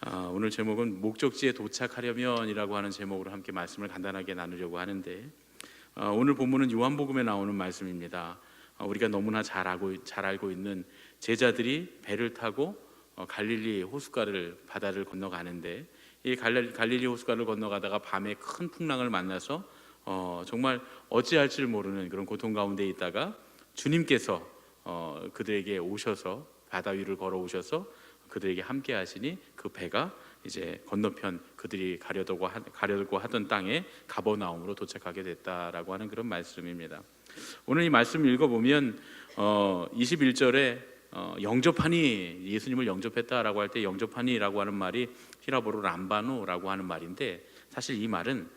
아, 오늘 제목은 목적지에 도착하려면이라고 하는 제목으로 함께 말씀을 간단하게 나누려고 하는데 아, 오늘 본문은 요한복음에 나오는 말씀입니다. 아, 우리가 너무나 잘 알고 잘 알고 있는 제자들이 배를 타고 어, 갈릴리 호숫가를 바다를 건너가는데 이 갈릴- 갈릴리 호숫가를 건너가다가 밤에 큰 풍랑을 만나서 어, 정말 어찌할 줄 모르는 그런 고통 가운데 있다가 주님께서 어, 그들에게 오셔서 바다 위를 걸어 오셔서 그들에게 함께 하시니 그 배가 이제 건너편 그들이 가려고 하, 가려고 하던 땅에 가버나움으로 도착하게 됐다라고 하는 그런 말씀입니다. 오늘 이 말씀 읽어보면 어, 21절에 어, 영접하니 예수님을 영접했다라고 할 때 영접하니라고 하는 말이 히라보로 람바노라고 하는 말인데 사실 이 말은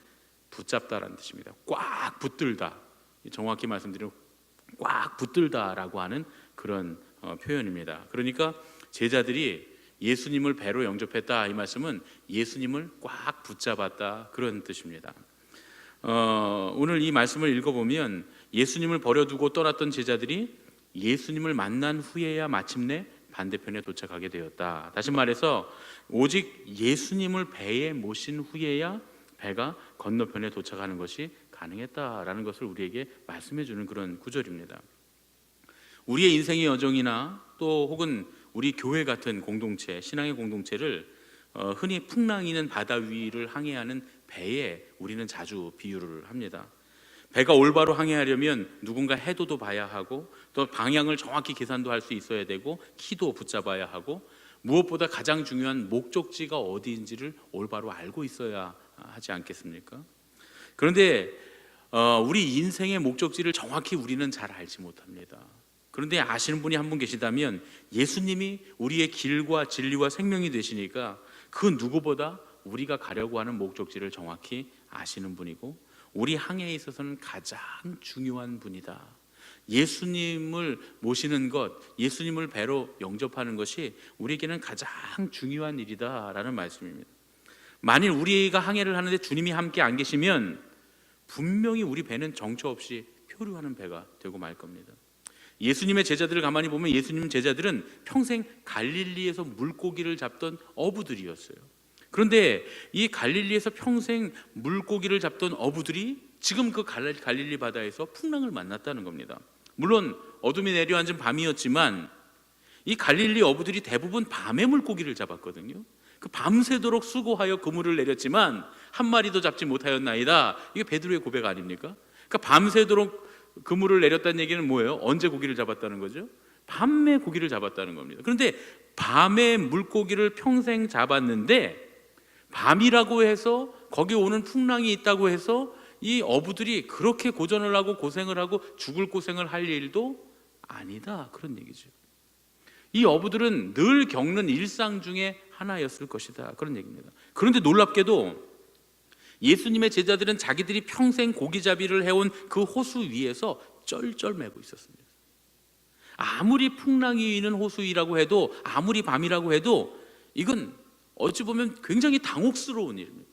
붙잡다라는 뜻입니다. 꽉 붙들다. 정확히 말씀드리면 꽉 붙들다라고 하는 그런 어, 표현입니다. 그러니까 제자들이 예수님을 배로 영접했다 이 말씀은 예수님을 꽉 붙잡았다 그런 뜻입니다. 어, 오늘 이 말씀을 읽어보면 예수님을 버려두고 떠났던 제자들이 예수님을 만난 후에야 마침내 반대편에 도착하게 되었다. 다시 말해서 오직 예수님을 배에 모신 후에야 배가 건너편에 도착하는 것이 가능했다라는 것을 우리에게 말씀해 주는 그런 구절입니다. 우리의 인생의 여정이나 또 혹은 우리 교회 같은 공동체, 신앙의 공동체를 어, 흔히 풍랑이는 바다 위를 항해하는 배에 우리는 자주 비유를 합니다. 배가 올바로 항해하려면 누군가 해도도 봐야 하고 또 방향을 정확히 계산도 할 수 있어야 되고 키도 붙잡아야 하고 무엇보다 가장 중요한 목적지가 어디인지를 올바로 알고 있어야 하지 않겠습니까? 그런데 어, 우리 인생의 목적지를 정확히 우리는 잘 알지 못합니다. 그런데 아시는 분이 한 분 계시다면 예수님이 우리의 길과 진리와 생명이 되시니까 그 누구보다 우리가 가려고 하는 목적지를 정확히 아시는 분이고 우리 항해에 있어서는 가장 중요한 분이다. 예수님을 모시는 것, 예수님을 배로 영접하는 것이 우리에게는 가장 중요한 일이다라는 말씀입니다. 만일 우리가 항해를 하는데 주님이 함께 안 계시면 분명히 우리 배는 정처 없이 표류하는 배가 되고 말 겁니다. 예수님의 제자들을 가만히 보면 예수님 제자들은 평생 갈릴리에서 물고기를 잡던 어부들이었어요. 그런데 이 갈릴리에서 평생 물고기를 잡던 어부들이 지금 그 갈릴- 갈릴리 바다에서 풍랑을 만났다는 겁니다. 물론 어둠이 내려앉은 밤이었지만 이 갈릴리 어부들이 대부분 밤에 물고기를 잡았거든요. 그 밤새도록 수고하여 그물을 내렸지만 한 마리도 잡지 못하였나이다. 이게 베드로의 고백 아닙니까? 그러니까 밤새도록 그물을 내렸다는 얘기는 뭐예요? 언제 고기를 잡았다는 거죠? 밤에 고기를 잡았다는 겁니다. 그런데 밤에 물고기를 평생 잡았는데 밤이라고 해서 거기 오는 풍랑이 있다고 해서 이 어부들이 그렇게 고전을 하고 고생을 하고 죽을 고생을 할 일도 아니다 그런 얘기죠. 이 어부들은 늘 겪는 일상 중에 하나였을 것이다 그런 얘기입니다. 그런데 놀랍게도 예수님의 제자들은 자기들이 평생 고기잡이를 해온 그 호수 위에서 쩔쩔매고 있었습니다. 아무리 풍랑이 있는 호수이라고 해도 아무리 밤이라고 해도 이건 어찌 보면 굉장히 당혹스러운 일입니다.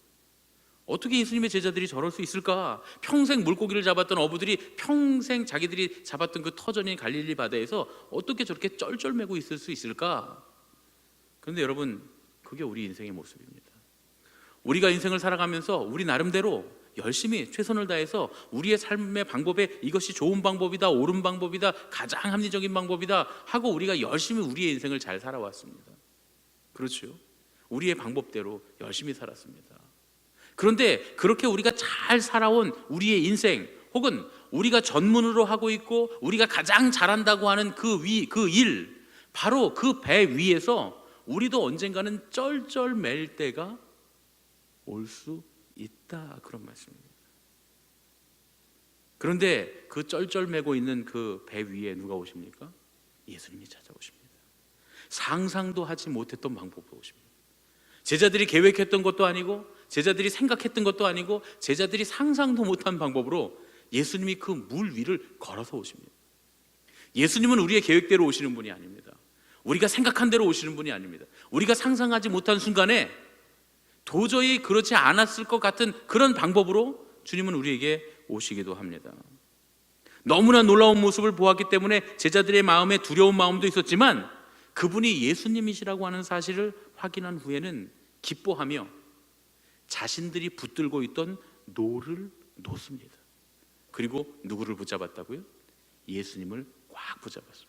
어떻게 예수님의 제자들이 저럴 수 있을까? 평생 물고기를 잡았던 어부들이 평생 자기들이 잡았던 그 터전인 갈릴리 바다에서 어떻게 저렇게 쩔쩔매고 있을 수 있을까? 그런데 여러분, 그게 우리 인생의 모습입니다. 우리가 인생을 살아가면서 우리 나름대로 열심히 최선을 다해서 우리의 삶의 방법에 이것이 좋은 방법이다, 옳은 방법이다, 가장 합리적인 방법이다 하고 우리가 열심히 우리의 인생을 잘 살아왔습니다. 그렇죠? 우리의 방법대로 열심히 살았습니다. 그런데 그렇게 우리가 잘 살아온 우리의 인생 혹은 우리가 전문으로 하고 있고 우리가 가장 잘한다고 하는 그 위, 그 일, 바로 그 배 위에서 우리도 언젠가는 쩔쩔 맬 때가 올 수 있다 그런 말씀입니다. 그런데 그 쩔쩔매고 있는 그 배 위에 누가 오십니까? 예수님이 찾아오십니다. 상상도 하지 못했던 방법으로 오십니다. 제자들이 계획했던 것도 아니고 제자들이 생각했던 것도 아니고 제자들이 상상도 못한 방법으로 예수님이 그 물 위를 걸어서 오십니다. 예수님은 우리의 계획대로 오시는 분이 아닙니다. 우리가 생각한 대로 오시는 분이 아닙니다. 우리가 상상하지 못한 순간에 도저히 그렇지 않았을 것 같은 그런 방법으로 주님은 우리에게 오시기도 합니다. 너무나 놀라운 모습을 보았기 때문에 제자들의 마음에 두려운 마음도 있었지만 그분이 예수님이시라고 하는 사실을 확인한 후에는 기뻐하며 자신들이 붙들고 있던 노를 놓습니다. 그리고 누구를 붙잡았다고요? 예수님을 꽉 붙잡았습니다.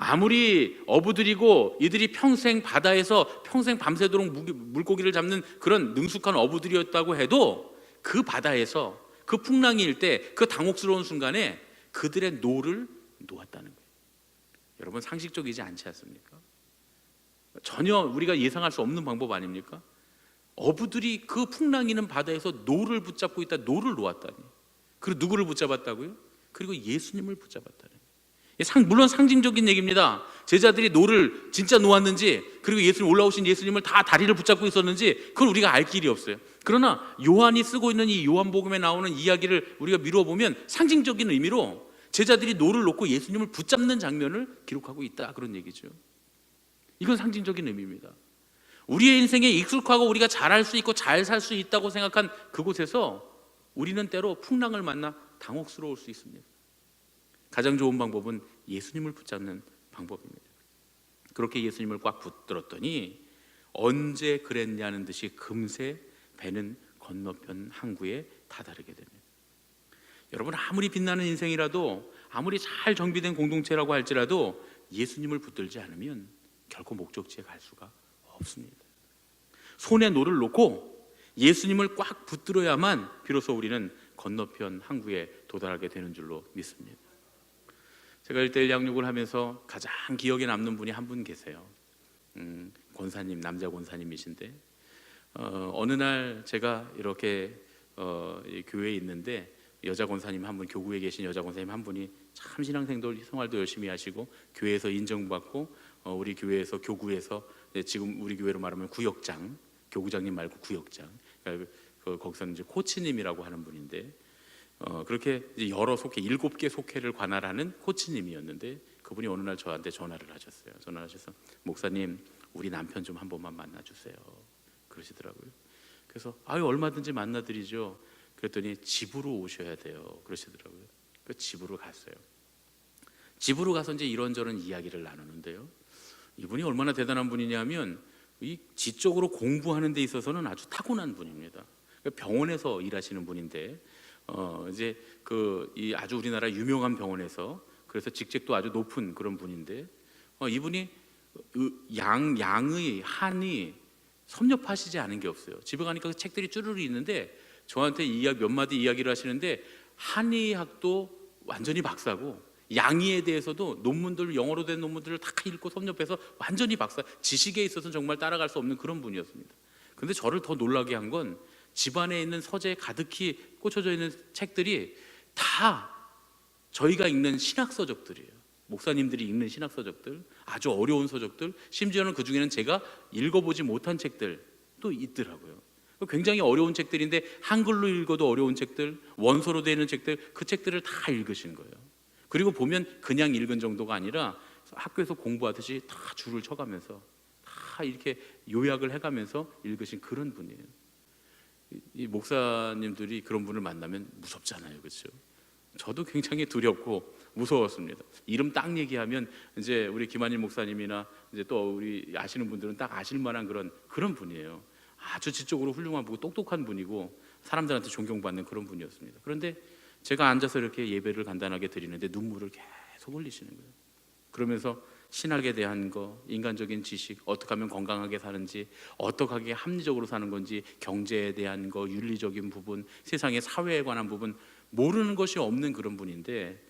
아무리 어부들이고 이들이 평생 바다에서 평생 밤새도록 물고기를 잡는 그런 능숙한 어부들이었다고 해도 그 바다에서 그 풍랑일 때 그 당혹스러운 순간에 그들의 노를 놓았다는 거예요. 여러분 상식적이지 않지 않습니까? 전혀 우리가 예상할 수 없는 방법 아닙니까? 어부들이 그 풍랑이는 바다에서 노를 붙잡고 있다 노를 놓았다니. 그리고 누구를 붙잡았다고요? 그리고 예수님을 붙잡았다는. 물론 상징적인 얘기입니다. 제자들이 노를 진짜 놓았는지 그리고 예수님 올라오신 예수님을 다 다리를 붙잡고 있었는지 그걸 우리가 알 길이 없어요. 그러나 요한이 쓰고 있는 이 요한복음에 나오는 이야기를 우리가 미루어 보면 상징적인 의미로 제자들이 노를 놓고 예수님을 붙잡는 장면을 기록하고 있다 그런 얘기죠. 이건 상징적인 의미입니다. 우리의 인생에 익숙하고 우리가 잘할 수 있고 잘 살 수 있다고 생각한 그곳에서 우리는 때로 풍랑을 만나 당혹스러울 수 있습니다. 가장 좋은 방법은 예수님을 붙잡는 방법입니다. 그렇게 예수님을 꽉 붙들었더니 언제 그랬냐는 듯이 금세 배는 건너편 항구에 다다르게 됩니다. 여러분 아무리 빛나는 인생이라도 아무리 잘 정비된 공동체라고 할지라도 예수님을 붙들지 않으면 결코 목적지에 갈 수가 없습니다. 손에 노를 놓고 예수님을 꽉 붙들어야만 비로소 우리는 건너편 항구에 도달하게 되는 줄로 믿습니다. 제가 일대일 양육을 하면서 가장 기억에 남는 분이 한 분 계세요. 음, 권사님 남자 권사님이신데 어, 어느 날 제가 이렇게 어, 이 교회에 있는데 여자 권사님 한 분, 교구에 계신 여자 권사님 한 분이 참 신앙생활 생활도 열심히 하시고 교회에서 인정받고 어, 우리 교회에서 교구에서 네, 지금 우리 교회로 말하면 구역장, 교구장님 말고 구역장, 그러니까 그, 거기서는 이제 코치님이라고 하는 분인데 어, 그렇게 여러 속회 일곱 개 속회를 관할하는 코치님이었는데 그분이 어느 날 저한테 전화를 하셨어요. 전화를 하셔서 목사님 우리 남편 좀 한 번만 만나주세요. 그러시더라고요. 그래서 아유 얼마든지 만나드리죠. 그랬더니 집으로 오셔야 돼요. 그러시더라고요. 그 집으로 갔어요. 집으로 가서 이제 이런저런 이야기를 나누는데요. 이분이 얼마나 대단한 분이냐면 이 지적으로 공부하는 데 있어서는 아주 타고난 분입니다. 그러니까 병원에서 일하시는 분인데 어 이제 그 이 아주 우리나라 유명한 병원에서 그래서 직책도 아주 높은 그런 분인데 어 이분이 의- 양 양의 한이 섭렵하시지 않은 게 없어요. 집에 가니까 그 책들이 쭈르르 있는데 저한테 이야기 몇 마디 이야기를 하시는데 한의학도 완전히 박사고 양의에 대해서도 논문들 영어로 된 논문들을 다 읽고 섭렵해서 완전히 박사 지식에 있어서는 정말 따라갈 수 없는 그런 분이었습니다. 근데 저를 더 놀라게 한건 집안에 있는 서재에 가득히 꽂혀져 있는 책들이 다 저희가 읽는 신학 서적들이에요. 목사님들이 읽는 신학 서적들, 아주 어려운 서적들, 심지어는 그 중에는 제가 읽어보지 못한 책들도 있더라고요. 굉장히 어려운 책들인데 한글로 읽어도 어려운 책들, 원서로 되는 책들, 그 책들을 다 읽으신 거예요. 그리고 보면 그냥 읽은 정도가 아니라 학교에서 공부하듯이 다 줄을 쳐가면서 다 이렇게 요약을 해가면서 읽으신 그런 분이에요. 이- 이 목사님들이 그런 분을 만나면 무섭잖아요, 그렇죠? 저도 굉장히 두렵고 무서웠습니다. 이름 딱 얘기하면 이제 우리 김한일 목사님이나 이제 또 우리 아시는 분들은 딱 아실 만한 그런 그런 분이에요. 아주 지적으로 훌륭한 분고 똑똑한 분이고 사람들한테 존경받는 그런 분이었습니다. 그런데 제가 앉아서 이렇게 예배를 간단하게 드리는데 눈물을 계속 흘리시는 거예요. 그러면서 신학에 대한 거, 인간적인 지식, 어떻게 하면 건강하게 사는지, 어떻게 하게 합리적으로 사는 건지, 경제에 대한 거, 윤리적인 부분, 세상의 사회에 관한 부분 모르는 것이 없는 그런 분인데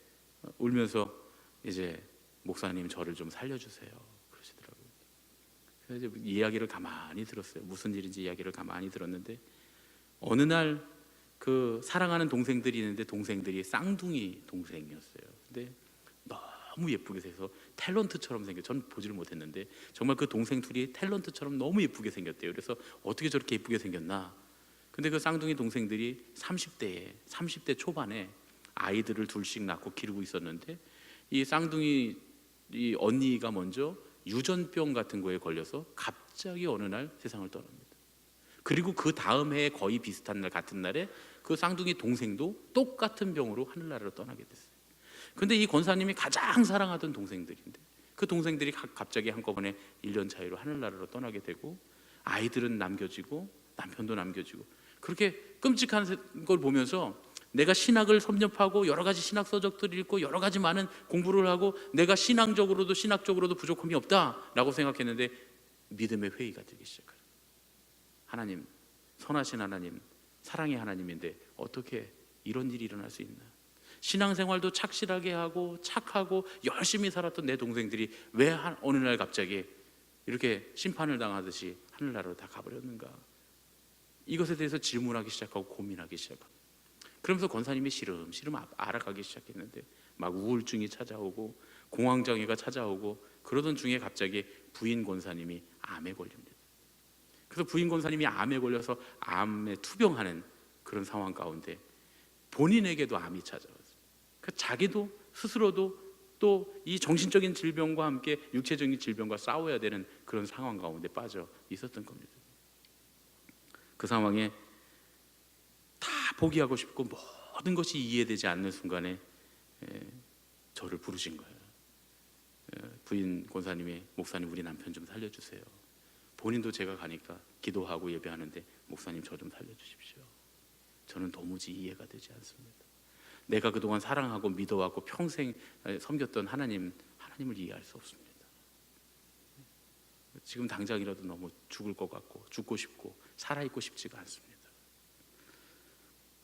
어, 울면서 이제 목사님 저를 좀 살려주세요 그러시더라고요. 그래서 이야기를 가만히 들었어요. 무슨 일인지 이야기를 가만히 들었는데 어느 날 그 사랑하는 동생들이 있는데 동생들이 쌍둥이 동생이었어요. 근데 너무 예쁘게 생겨서 탤런트처럼 생겨. 전 보지를 못했는데 정말 그 동생 둘이 탤런트처럼 너무 예쁘게 생겼대요. 그래서 어떻게 저렇게 예쁘게 생겼나? 근데 그 쌍둥이 동생들이 30대에 30대 초반에 아이들을 둘씩 낳고 기르고 있었는데 이 쌍둥이 이 언니가 먼저 유전병 같은 거에 걸려서 갑자기 어느 날 세상을 떠납니다. 그리고 그 다음 해에 거의 비슷한 날 같은 날에 그 쌍둥이 동생도 똑같은 병으로 하늘나라로 떠나게 됐어요. 근데 이 권사님이 가장 사랑하던 동생들인데 그 동생들이 각- 갑자기 한꺼번에 1년 차이로 하늘나라로 떠나게 되고 아이들은 남겨지고 남편도 남겨지고 그렇게 끔찍한 걸 보면서 내가 신학을 섭렵하고 여러 가지 신학 서적들을 읽고 여러 가지 많은 공부를 하고 내가 신앙적으로도 신학적으로도 부족함이 없다라고 생각했는데 믿음의 회의가 들기 시작해요. 하나님 선하신 하나님 사랑의 하나님인데 어떻게 이런 일이 일어날 수 있나? 신앙생활도 착실하게 하고 착하고 열심히 살았던 내 동생들이 왜 한, 어느 날 갑자기 이렇게 심판을 당하듯이 하늘나라로 다 가버렸는가? 이것에 대해서 질문하기 시작하고 고민하기 시작합니다. 그러면서 권사님이 시름시름 아- 알아가기 시작했는데 막 우울증이 찾아오고 공황장애가 찾아오고 그러던 중에 갑자기 부인 권사님이 암에 걸립니다. 그래서 부인 권사님이 암에 걸려서 암에 투병하는 그런 상황 가운데 본인에게도 암이 찾아왔어요. 그 자기도 스스로도 또 이 정신적인 질병과 함께 육체적인 질병과 싸워야 되는 그런 상황 가운데 빠져 있었던 겁니다. 그 상황에 다 포기하고 싶고 모든 것이 이해되지 않는 순간에 에, 저를 부르신 거예요. 에, 부인 권사님이 목사님 우리 남편 좀 살려주세요. 본인도 제가 가니까 기도하고 예배하는데 목사님 저 좀 살려주십시오. 저는 도무지 이해가 되지 않습니다. 내가 그동안 사랑하고 믿어왔고 평생 섬겼던 하나님 하나님을 이해할 수 없습니다. 지금 당장이라도 너무 죽을 것 같고 죽고 싶고 살아 있고 싶지가 않습니다.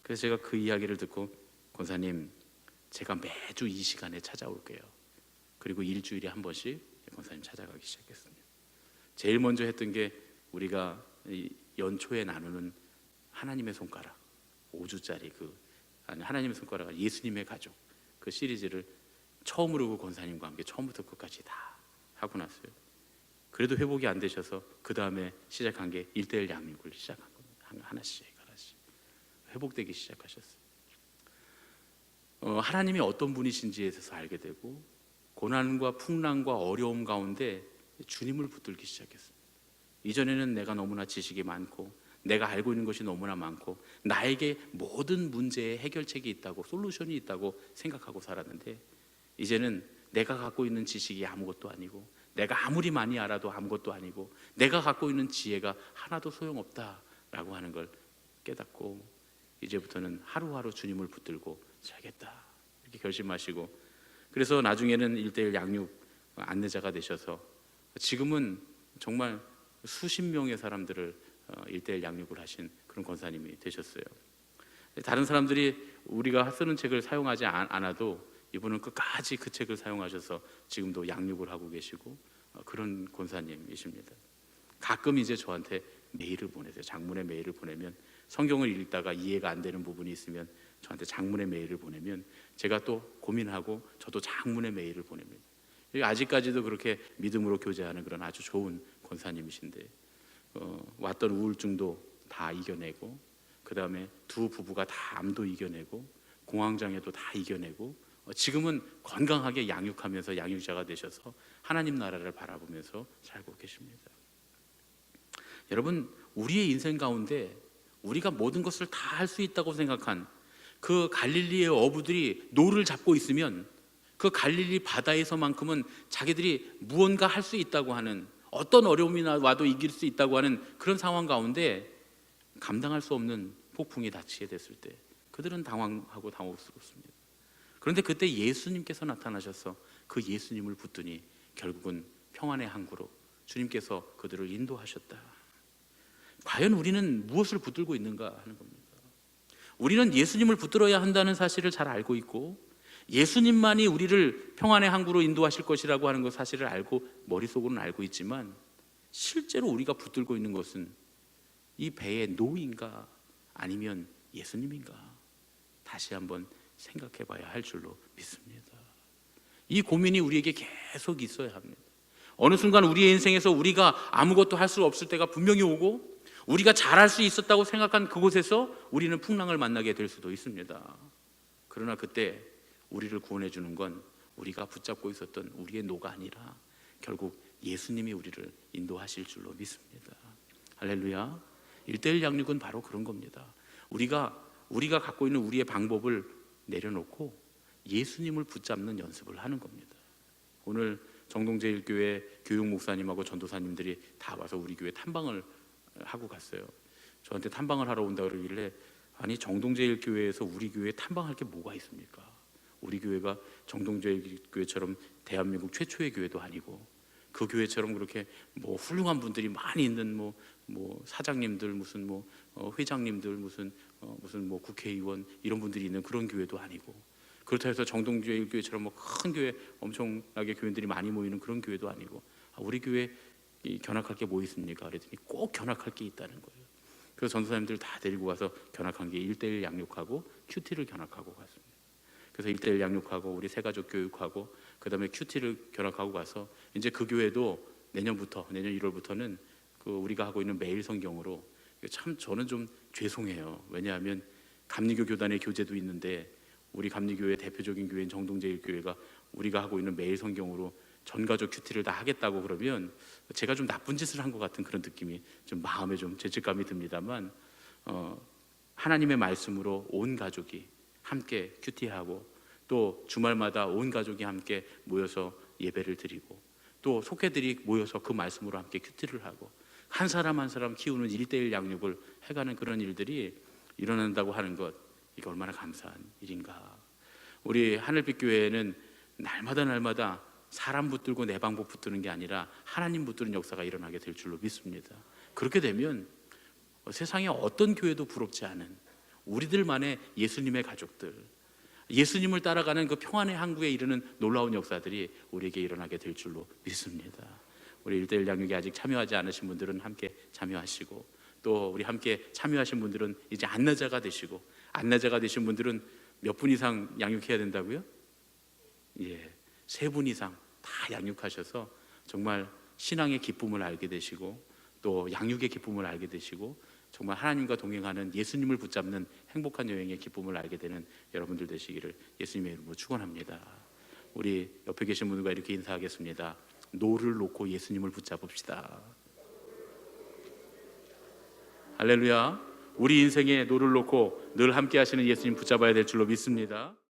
그래서 제가 그 이야기를 듣고 권사님 제가 매주 이 시간에 찾아올게요. 그리고 일주일에 한 번씩 권사님 찾아가기 시작했습니다. 제일 먼저 했던 게 우리가 이 연초에 나누는 하나님의 손가락 5주짜리 그 하나님의 손가락 예수님의 가족 그 시리즈를 처음으로 그 권사님과 함께 처음부터 끝까지 다 하고 났어요. 그래도 회복이 안 되셔서 그 다음에 시작한 게 1대1 양육을 시작한 겁니다. 한- 하나씩 하나씩 회복되기 시작하셨어요. 어, 하나님이 어떤 분이신지에 대해서 알게 되고 고난과 풍랑과 어려움 가운데 주님을 붙들기 시작했습니다. 이전에는 내가 너무나 지식이 많고 내가 알고 있는 것이 너무나 많고 나에게 모든 문제의 해결책이 있다고 솔루션이 있다고 생각하고 살았는데 이제는 내가 갖고 있는 지식이 아무것도 아니고 내가 아무리 많이 알아도 아무것도 아니고 내가 갖고 있는 지혜가 하나도 소용없다라고 하는 걸 깨닫고 이제부터는 하루하루 주님을 붙들고 살겠다. 이렇게 결심하시고 그래서 나중에는 일대일 양육 안내자가 되셔서 지금은 정말 수십 명의 사람들을 어, 일대일 양육을 하신 그런 권사님이 되셨어요. 다른 사람들이 우리가 쓰는 책을 사용하지 않- 않아도 이분은 끝까지 그 책을 사용하셔서 지금도 양육을 하고 계시고 어, 그런 권사님이십니다. 가끔 이제 저한테 메일을 보내세요. 장문의 메일을 보내면 성경을 읽다가 이해가 안 되는 부분이 있으면 저한테 장문의 메일을 보내면 제가 또 고민하고 저도 장문의 메일을 보냅니다. 아직까지도 그렇게 믿음으로 교제하는 그런 아주 좋은 권사님이신데 어, 왔던 우울증도 다 이겨내고 그 다음에 두 부부가 다 암도 이겨내고 공황장애도 다 이겨내고 어, 지금은 건강하게 양육하면서 양육자가 되셔서 하나님 나라를 바라보면서 살고 계십니다. 여러분 우리의 인생 가운데 우리가 모든 것을 다 할 수 있다고 생각한 그 갈릴리의 어부들이 노를 잡고 있으면 그 갈릴리 바다에서만큼은 자기들이 무언가 할 수 있다고 하는 어떤 어려움이 와도 이길 수 있다고 하는 그런 상황 가운데 감당할 수 없는 폭풍이 닥치게 됐을 때 그들은 당황하고 당혹스럽습니다. 그런데 그때 예수님께서 나타나셔서 그 예수님을 붙드니 결국은 평안의 항구로 주님께서 그들을 인도하셨다. 과연 우리는 무엇을 붙들고 있는가 하는 겁니다. 우리는 예수님을 붙들어야 한다는 사실을 잘 알고 있고 예수님만이 우리를 평안의 항구로 인도하실 것이라고 하는 것 사실을 알고 머릿속으로는 알고 있지만 실제로 우리가 붙들고 있는 것은 이 배의 노인가 아니면 예수님인가 다시 한번 생각해 봐야 할 줄로 믿습니다. 이 고민이 우리에게 계속 있어야 합니다. 어느 순간 우리의 인생에서 우리가 아무것도 할 수 없을 때가 분명히 오고 우리가 잘할 수 있었다고 생각한 그곳에서 우리는 풍랑을 만나게 될 수도 있습니다. 그러나 그때 우리를 구원해 주는 건 우리가 붙잡고 있었던 우리의 노가 아니라 결국 예수님이 우리를 인도하실 줄로 믿습니다. 할렐루야. 일대일 양육은 바로 그런 겁니다. 우리가 우리가 갖고 있는 우리의 방법을 내려놓고 예수님을 붙잡는 연습을 하는 겁니다. 오늘 정동제일교회 교육 목사님하고 전도사님들이 다 와서 우리 교회 탐방을 하고 갔어요. 저한테 탐방을 하러 온다 그러길래 아니 정동제일교회에서 우리 교회에 탐방할 게 뭐가 있습니까? 우리 교회가 정동제일교회처럼 대한민국 최초의 교회도 아니고 그 교회처럼 그렇게 뭐 훌륭한 분들이 많이 있는 뭐 뭐 사장님들 무슨 뭐 어, 회장님들 무슨 어, 무슨 뭐 국회의원 이런 분들이 있는 그런 교회도 아니고 그렇다 해서 정동교회 교회처럼 뭐 큰 교회 엄청나게 교인들이 많이 모이는 그런 교회도 아니고 아, 우리 교회 이 견학할 게 뭐 있습니까? 그랬더니 꼭 견학할 게 있다는 거예요. 그래서 전도사님들 다 데리고 가서 견학한 게 1대1 양육하고 큐티를 견학하고 갔습니다. 그래서 1대1 양육하고 우리 새가족 교육하고 그다음에 큐티를 견학하고 가서 이제 그 교회도 내년부터 내년 1월부터는 그 우리가 하고 있는 매일 성경으로 참 저는 좀 죄송해요. 왜냐하면 감리교 교단의 교재도 있는데 우리 감리교회 대표적인 교회인 정동제일 교회가 우리가 하고 있는 매일 성경으로 전가족 큐티를 다 하겠다고 그러면 제가 좀 나쁜 짓을 한 것 같은 그런 느낌이 좀 마음에 좀 죄책감이 듭니다만 어, 하나님의 말씀으로 온 가족이 함께 큐티하고 또 주말마다 온 가족이 함께 모여서 예배를 드리고 또 속회들이 모여서 그 말씀으로 함께 큐티를 하고 한 사람 한 사람 키우는 일대일 양육을 해가는 그런 일들이 일어난다고 하는 것 이게 얼마나 감사한 일인가. 우리 하늘빛 교회에는 날마다 날마다 사람 붙들고 내 방법 붙드는 게 아니라 하나님 붙드는 역사가 일어나게 될 줄로 믿습니다. 그렇게 되면 세상에 어떤 교회도 부럽지 않은 우리들만의 예수님의 가족들 예수님을 따라가는 그 평안의 항구에 이르는 놀라운 역사들이 우리에게 일어나게 될 줄로 믿습니다. 우리 일대일 양육에 아직 참여하지 않으신 분들은 함께 참여하시고 또 우리 함께 참여하신 분들은 이제 안내자가 되시고 안내자가 되신 분들은 몇 분 이상 양육해야 된다고요? 예, 세 분 이상 다 양육하셔서 정말 신앙의 기쁨을 알게 되시고 또 양육의 기쁨을 알게 되시고 정말 하나님과 동행하는 예수님을 붙잡는 행복한 여행의 기쁨을 알게 되는 여러분들 되시기를 예수님의 이름으로 축원합니다. 우리 옆에 계신 분들과 이렇게 인사하겠습니다. 노를 놓고 예수님을 붙잡읍시다. 할렐루야. 우리 인생에 노를 놓고 늘 함께 하시는 예수님 붙잡아야 될 줄로 믿습니다.